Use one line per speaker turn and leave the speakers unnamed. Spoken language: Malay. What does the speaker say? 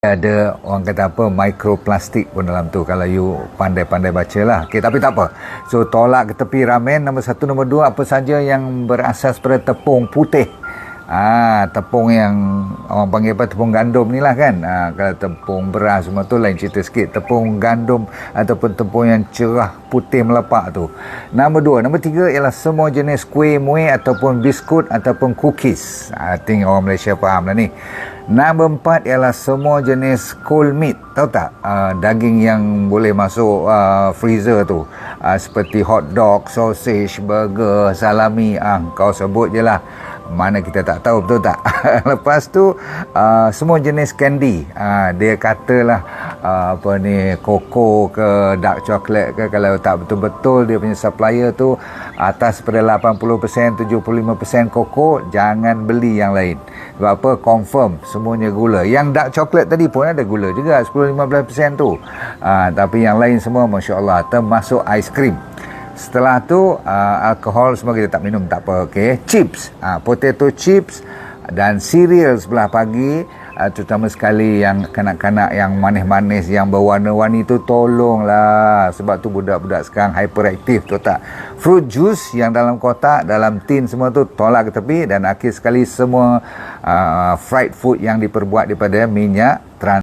ada orang kata apa mikroplastik pun dalam tu kalau you pandai-pandai baca lah okay, tapi tak apa. So tolak ke tepi ramen nombor satu nombor dua apa saja yang berasas pada tepung putih Ah, tepung yang orang panggil apa tepung gandum ni lah kan. Ah, kalau tepung beras semua tu lain cerita sikit. Tepung gandum ataupun tepung yang cerah putih melepak tu. Nombor dua. Nombor tiga ialah semua jenis kuih muih ataupun biskut ataupun cookies. Ah, I think orang Malaysia faham lah ni. Nombor empat ialah semua jenis cold meat. Tahu tak? Uh, daging yang boleh masuk uh, freezer tu. Uh, seperti hot dog, sausage, burger, salami. Ah, uh, kau sebut je lah mana kita tak tahu betul tak? Lepas tu uh, semua jenis candy. Uh, dia katalah uh, apa ni koko ke dark chocolate ke kalau tak betul-betul dia punya supplier tu atas pada 80% 75% koko jangan beli yang lain. Sebab apa? Confirm semuanya gula. Yang dark chocolate tadi pun ada gula juga 10-15% tu. Uh, tapi yang lain semua Masya Allah termasuk cream Setelah tu uh, alkohol semua kita tak minum tak apa okey. Chips, uh, potato chips dan cereal sebelah pagi uh, terutama sekali yang kanak-kanak yang manis-manis yang berwarna-warni tu tolonglah sebab tu budak-budak sekarang hyperaktif tu tak. Fruit juice yang dalam kotak, dalam tin semua tu tolak ke tepi dan akhir sekali semua uh, fried food yang diperbuat daripada minyak trans